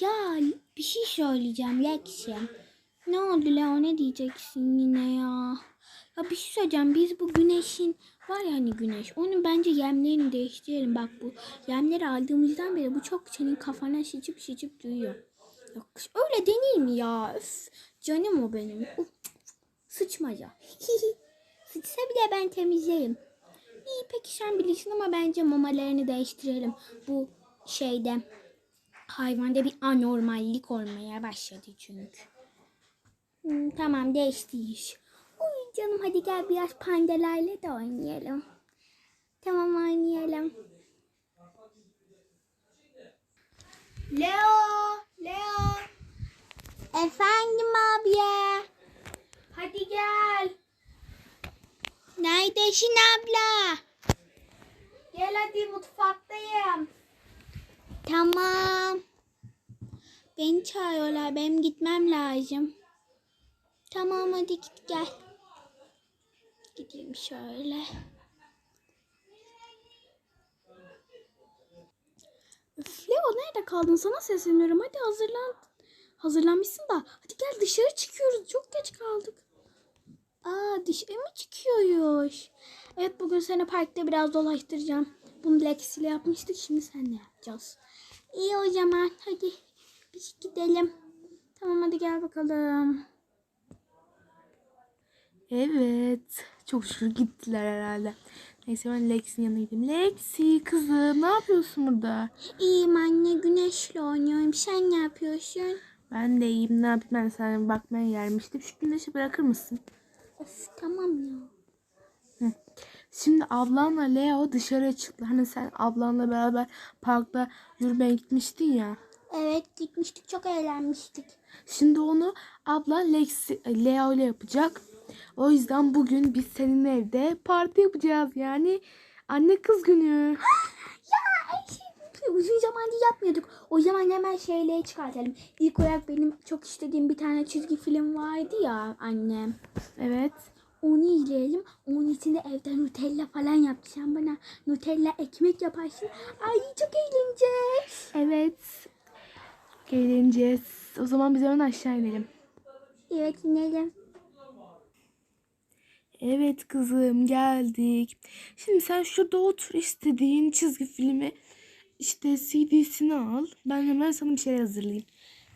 Ya bir şey söyleyeceğim Lexi. Ne oldu Leo ne diyeceksin yine ya? Ya bir şey söyleyeceğim. Biz bu güneşin var ya hani güneş. Onun bence yemlerini değiştirelim. Bak bu yemleri aldığımızdan beri bu çok senin kafana şişip şişip duyuyor. Yok öyle deneyim ya? Üf, canım o benim. Uf, sıçmaca. Sıçsa bile ben temizlerim. İyi peki sen bilirsin ama bence mamalarını değiştirelim. Bu şeyde hayvanda bir anormallik olmaya başladı çünkü. Hmm, tamam değişti iş. Uy canım hadi gel biraz pandelerle de oynayalım. Tamam oynayalım. Leo, Leo. Efendim abla. Hadi gel. Neredesin abla? Gel hadi mutfaktayım. Tamam. Beni çağırıyorlar. Benim gitmem lazım. Tamam hadi git gel. Gideyim şöyle. Üf, Leo nerede kaldın? Sana sesleniyorum. Hadi hazırlan. Hazırlanmışsın da. Hadi gel dışarı çıkıyoruz. Çok geç kaldık. Aa dışarı mı çıkıyoruz? Evet bugün seni parkta biraz dolaştıracağım. Bunu Lex ile yapmıştık. Şimdi senle yapacağız. İyi o zaman. Hadi biz gidelim. Tamam hadi gel bakalım. Evet. Çok şükür gittiler herhalde. Neyse ben Lex'in yanına gideyim. Lexi kızım ne yapıyorsun burada? İyiyim anne güneşle oynuyorum. Sen ne yapıyorsun? Ben de iyiyim. Ne yapayım ben sana bakmaya gelmiştim. Şu güneşi bırakır mısın? Of tamam ya. Şimdi ablanla Leo dışarıya çıktı. Hani sen ablanla beraber parkta yürümeye gitmiştin ya. Evet gitmiştik çok eğlenmiştik. Şimdi onu abla Lex, Leo ile yapacak. O yüzden bugün biz senin evde parti yapacağız. Yani anne kız günü. Ay, şey, uzun zamandır yapmıyorduk. O zaman hemen şeyleri çıkartalım. İlk olarak benim çok istediğim bir tane çizgi film vardı ya annem. Evet. Onu izleyelim. Onun içinde evde Nutella falan. Sen bana Nutella ekmek yaparsın. Ay çok eğleneceğiz. Evet. Eğleneceğiz. O zaman biz hemen aşağı inelim. Evet inelim. Evet kızım geldik. Şimdi sen şurada otur istediğin çizgi filmi işte CD'sini al. Ben hemen sana bir şey hazırlayayım.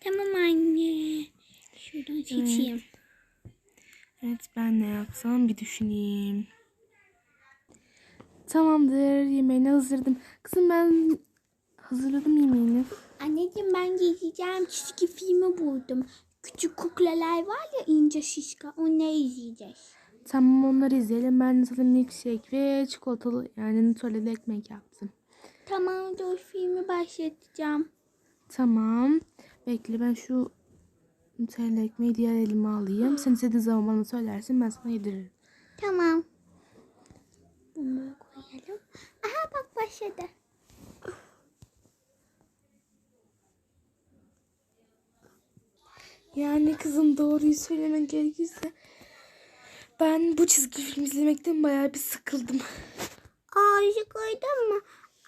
Tamam anne. Şuradan seçeyim. Evet ben ne yapsam bir düşüneyim. Tamamdır yemeğini hazırladım. Kızım ben hazırladım yemeğini. Anneciğim ben izleyeceğim çizgi filmi buldum. Küçük kuklalar var ya ince şişka. Onları izleyeceğiz. Tamam onları izleyelim. Ben de sana milkshake ve çikolatalı yani Nutella'lı ekmek yaptım. Tamam dur filmi başlatacağım. Tamam. Bekle ben şu Nutella ekmeği diğer elime alayım. Sen istediğin zaman bana söylersin ben sana yediririm. Tamam. Bunu böyle koyalım. Aha bak başladı. Yani kızım doğruyu söylemek gerekirse ben bu çizgi film izlemekten bayağı bir sıkıldım. Ağzı koydun mu?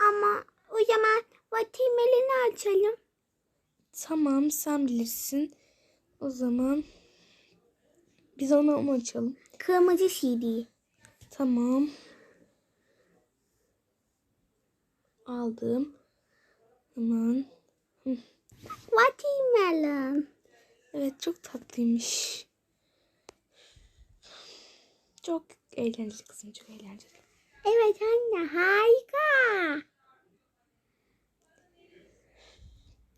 Ama o zaman vatimelini açalım. Tamam sen bilirsin. O zaman biz onu, onu açalım. Kırmızı CD. Tamam. Aldım. Aman. Watermelon. Evet çok tatlıymış. Çok eğlenceli kızım çok eğlenceli. Evet anne harika.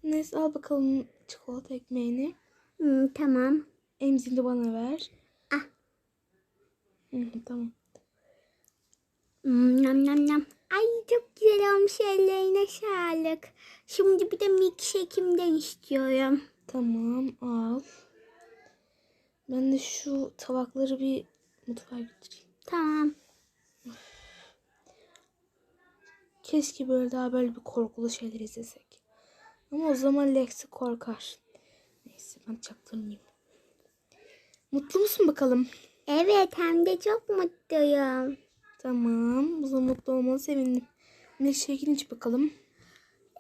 Neyse al bakalım çikolata ekmeğini. Hmm, tamam. Emzini de bana ver. Ah. Hı, hı, tamam. Hmm, nam nam nam. Ay çok güzel olmuş ellerine sağlık. Şimdi bir de milkshake'imden istiyorum. Tamam al. Ben de şu tabakları bir mutfağa götüreyim. Tamam. Keşke böyle daha böyle bir korkulu şeyler izlesek. Ama o zaman Lexi korkar. Neyse ben çaktırmayayım. Mutlu musun bakalım? Evet hem de çok mutluyum. Tamam. O zaman mutlu olmanı sevindim. Milkshake'ini iç bakalım.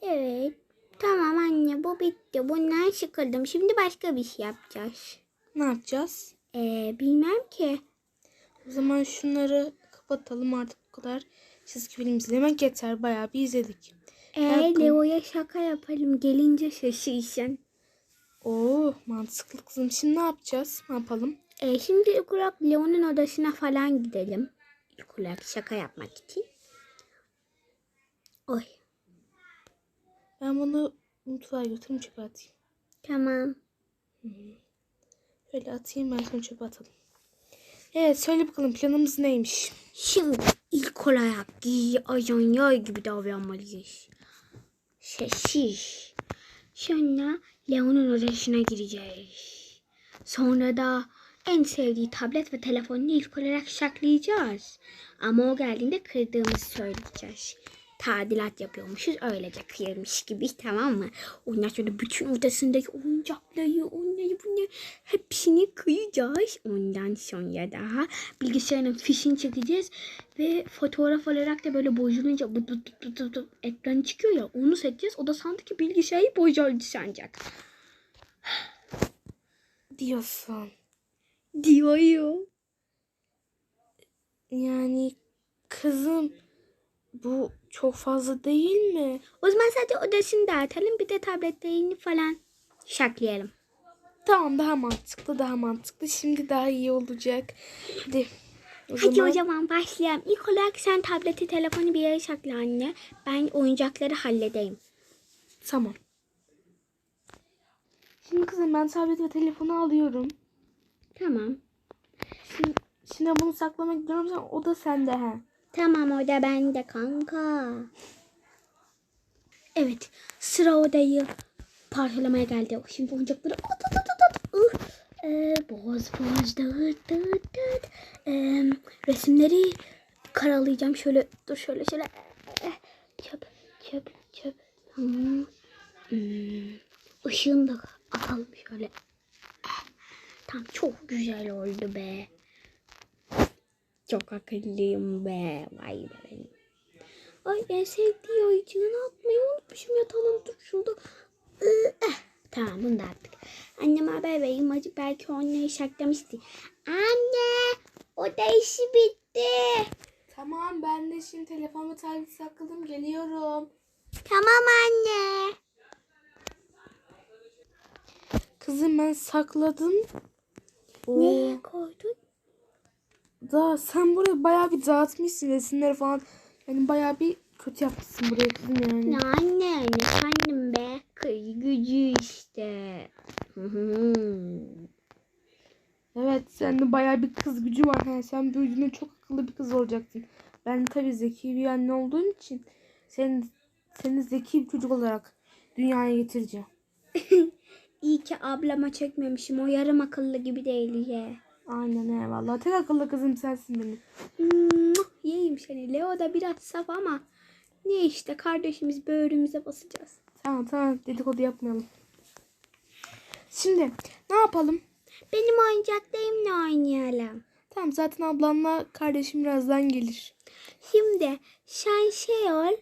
Evet. Tamam anne bu bitti. Bundan sıkıldım. Şimdi başka bir şey yapacağız. Ne yapacağız? Ee, bilmem ki. O zaman şunları kapatalım artık bu kadar. Çizgi film izlemek yeter. Bayağı bir izledik. Ee, Yapın. Leo'ya şaka yapalım. Gelince şaşırsın. Oo mantıklı kızım. Şimdi ne yapacağız? Ne yapalım? Ee, şimdi ilk olarak Leo'nun odasına falan gidelim. İlk olarak şaka yapmak için. Oy. Ben bunu mutfağa götürüm çöpe atayım. Tamam. Şöyle atayım ben sonra çöpe atalım. Evet söyle bakalım planımız neymiş? Şimdi ilk olarak gizli ajan yay gibi davranmalıyız. Sessiz. Sonra Leon'un odasına gireceğiz. Sonra da en sevdiği tablet ve telefonunu ilk olarak saklayacağız. Ama o geldiğinde kırdığımızı söyleyeceğiz. Tadilat yapıyormuşuz öylece kıyırmış gibi tamam mı? Ondan sonra bütün odasındaki oyuncakları, onları bunları hepsini kıyacağız. Ondan sonra daha bilgisayarın fişini çekeceğiz ve fotoğraf olarak da böyle bozulunca bu bu bu bu bu ekran çıkıyor ya onu seçeceğiz. O da sandı ki bilgisayarı bozuldu sanacak. Diyorsun. Diyor. Yani kızım bu çok fazla değil mi? O zaman sadece odasını dağıtalım bir de tabletlerini falan şaklayalım. Tamam daha mantıklı daha mantıklı. Şimdi daha iyi olacak. Hadi. O Hadi zaman o zaman başlayalım. İlk olarak sen tableti, telefonu bir yere sakla anne. Ben oyuncakları halledeyim. tamam. Şimdi kızım ben tablet ve telefonu alıyorum. Tamam. Şimdi, şimdi bunu saklamak gidiyorum. O da sende he. Tamam o da bende kanka. Evet sıra odayı parçalamaya geldi. Şimdi oyuncakları at at at at. at. Ee, boz boz dağıt dağıt dağıt. Ee, resimleri karalayacağım. Şöyle dur şöyle şöyle. Çöp çöp çöp. Hmm. Işığını da atalım şöyle. Tam çok güzel oldu be. Çok akıllıyım be. Vay be benim. Ay en sevdiği oyuncağını atmayı unutmuşum şurada. Iı, eh. Tamam bunu da attık. Anneme haber vereyim. Acık belki onları saklamıştı. Anne o da işi bitti. Tamam ben de şimdi telefon ve tablet sakladım. Geliyorum. Tamam anne. Kızım ben sakladım. Oo. Neye koydun? Da sen burayı bayağı bir dağıtmışsın resimleri falan. Yani bayağı bir kötü yapmışsın burayı kızım yani. Ne anne ne kendim be. Kız gücü işte. Evet sende bayağı bir kız gücü var. Ha, sen büyüdüğünde çok akıllı bir kız olacaksın. Ben tabii zeki bir anne olduğum için seni, seni zeki bir çocuk olarak dünyaya getireceğim. İyi ki ablama çekmemişim. O yarım akıllı gibi değil ya. Aynen eyvallah. Tek akıllı kızım sensin benim. Muah, Yiyeyim seni. Leo da biraz saf ama ne işte kardeşimiz böğrümüze basacağız. Tamam tamam dedikodu yapmayalım. Şimdi ne yapalım? Benim oyuncaklarımla oynayalım. Tamam zaten ablanla kardeşim birazdan gelir. Şimdi sen şey ol.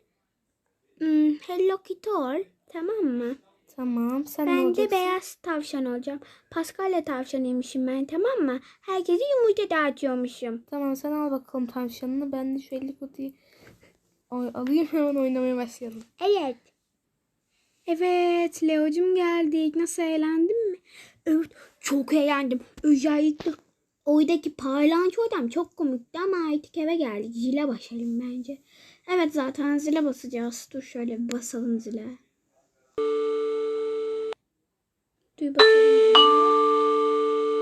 hmm, Hello Kitty ol. Tamam mı? Tamam sen ne Ben de olacaksın? beyaz tavşan olacağım. Paskalya tavşanıymışım ben tamam mı? Herkese yumurta dağıtıyormuşum. Tamam sen al bakalım tavşanını. Ben de şu helikotiyi Oy, alayım hemen oynamaya başlayalım. Evet. Evet Leo'cum geldik. Nasıl eğlendin mi? Evet çok eğlendim. Özellikle oradaki parlanço adam çok komikti ama artık eve geldik. Zile basalım bence. Evet zaten zile basacağız. Dur şöyle basalım zile. Dur bakalım.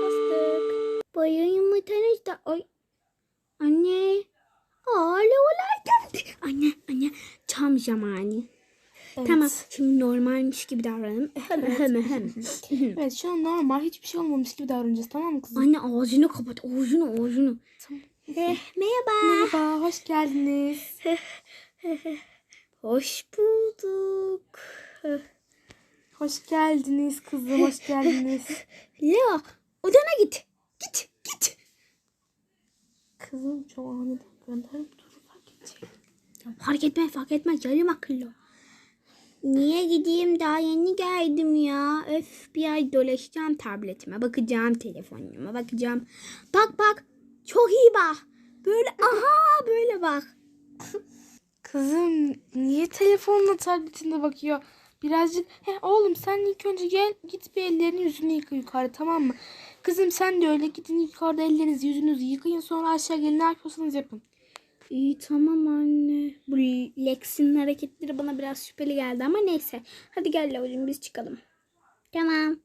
Bastık. Bayır yumurtanız da... Ay. Anne. Aa Leo'lar geldi. Anne anne tam zamanı. Evet. Tamam şimdi normalmiş gibi davranalım. Hem. Evet şu an normal hiçbir şey olmamış gibi davranacağız tamam mı kızım? Anne ağzını kapat ağzını ağzını. Tamam. Eh, merhaba. Merhaba hoş geldiniz. Hoş bulduk. Hoş geldiniz kızım hoş geldiniz. Leo odana git. Git git. kızım çok aniden gönderip dur fark edecek. Ya fark etmez fark etmez yarım akıllı. Niye gideyim daha yeni geldim ya. Öf bir ay dolaşacağım tabletime. Bakacağım telefonuma bakacağım. Bak bak çok iyi bak. Böyle aha böyle bak. Kızım niye telefonla tabletinde bakıyor? Birazcık he oğlum sen ilk önce gel git bir ellerini yüzünü yıka yukarı tamam mı? Kızım sen de öyle gidin yukarıda ellerinizi yüzünüzü yıkayın sonra aşağı gelin ne yapıyorsanız yapın. İyi tamam anne. Bu Lex'in hareketleri bana biraz şüpheli geldi ama neyse. Hadi gel Lavucuğum biz çıkalım. Tamam.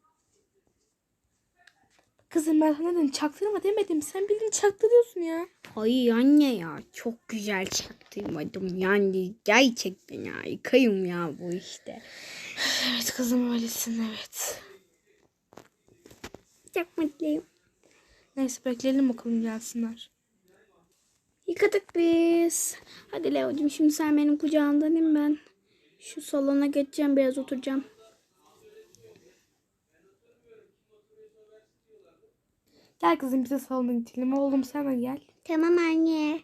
Kızım ben sana dedim çaktırma demedim sen bildiğin çaktırıyorsun ya. Ay anne ya çok güzel çaktırmadım yani gerçekten ya yıkayım ya bu işte. Evet kızım öylesin evet. Çok mutluyum. Neyse bekleyelim bakalım gelsinler. Yıkadık biz. Hadi Leo'cum şimdi sen benim kucağımdan in ben. Şu salona geçeceğim biraz oturacağım. Gel kızım bize salona gidelim oğlum sen de gel. Tamam anne.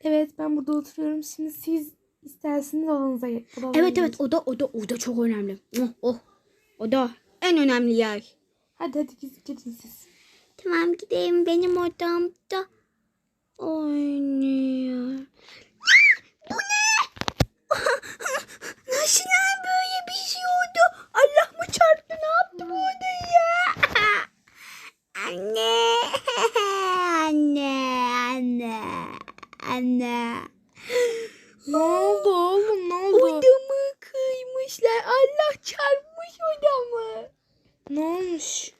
Evet ben burada oturuyorum şimdi siz isterseniz odanıza odalarınıza Evet evet o da o da o da çok önemli. Oh, oh. O da en önemli yer. Hadi hadi gidin, gidin siz. Tamam gideyim benim odamda oynuyor. Bu ne? Nasıl lan böyle bir şey oldu? Allah mı çarptı ne yaptı bu odayı ya? Anne. Anne. Anne. Anne. Ne oldu oğlum ne oldu? Odamı kıymışlar. Allah çarpmış odamı. Ne olmuş?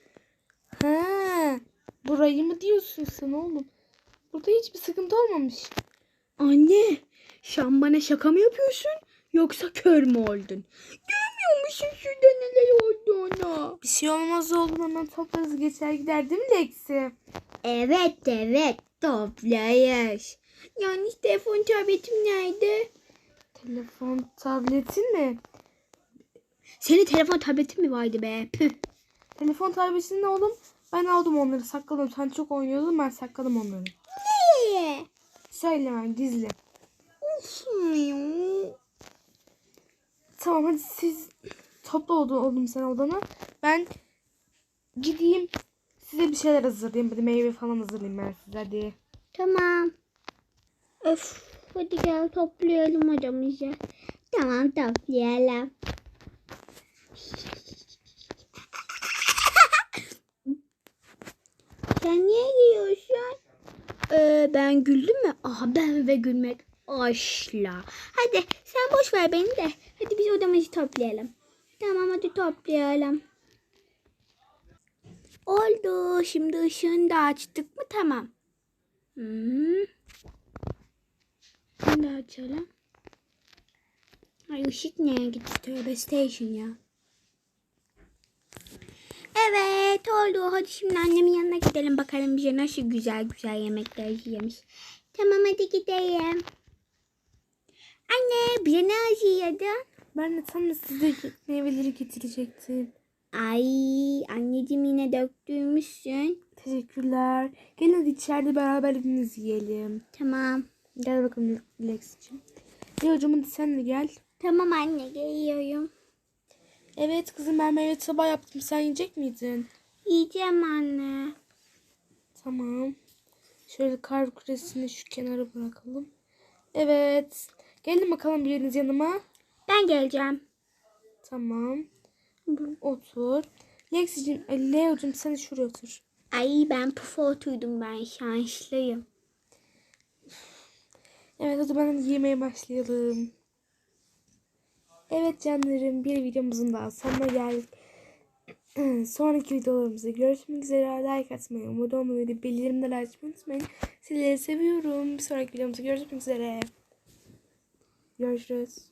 Ha, burayı mı diyorsun sen oğlum? Burada hiçbir sıkıntı olmamış. Anne, sen bana şaka mı yapıyorsun? Yoksa kör mü oldun? Görmüyor musun şurada neler olduğunu? Bir şey olmaz oğlum hemen toplarız geçer gider değil mi Lexi? Evet evet toplayış. Yani telefon tabletim nerede? Telefon, tabletin mi? Senin telefon tabletin mi vardı be? Püh. Telefon tabletin ne oğlum? Ben aldım onları sakladım. Sen çok oynuyordun ben sakladım onları. Niye? Söylemem gizli. Olsun. Tamam hadi siz topla oldu oğlum sen odana. Ben gideyim size bir şeyler hazırlayayım. Hadi meyve falan hazırlayayım ben size hadi. Tamam. Öf, hadi gel toplayalım odamızı. Tamam toplayalım. Sen niye gülüyorsun? Ee, ben güldüm mü? Aha ben ve gülmek asla. Hadi sen boş ver beni de. Hadi biz odamızı toplayalım. Tamam hadi toplayalım. Oldu. Şimdi ışığını da açtık mı? Tamam. Hmm. Da açalım. Ay ışık neye gitti? Tövbe station ya. Evet oldu. Hadi şimdi annemin yanına gidelim bakalım bize nasıl güzel güzel yemekler yemiş. Tamam hadi gidelim. Anne bize ne hazırladın? Ben de tam size meyveleri getirecektim. Ay anneciğim yine döktürmüşsün. Teşekkürler. Gelin hadi içeride beraber hepimiz yiyelim. Tamam. Gel bakalım Lex'ciğim. Leo'cum hadi sen de gel. Tamam anne geliyorum. Evet kızım ben meyve tabağı yaptım. Sen yiyecek miydin? Yiyeceğim anne. Tamam. Şöyle kar küresini şu kenara bırakalım. Evet. Gelin bakalım biriniz yanıma. Ben geleceğim. Tamam. Otur. Lexi'cim, e, Leo'cum sen şuraya otur. Ay ben pufa oturdum ben şanslıyım. Evet hadi ben yemeye başlayalım. Evet canlarım bir videomuzun daha sonuna geldik. Sonraki videolarımızda görüşmek üzere. Like atmayı, abone olmayı bildirimleri açmayı unutmayın. Sizleri seviyorum. Bir sonraki videomuzda görüşmek üzere. Görüşürüz.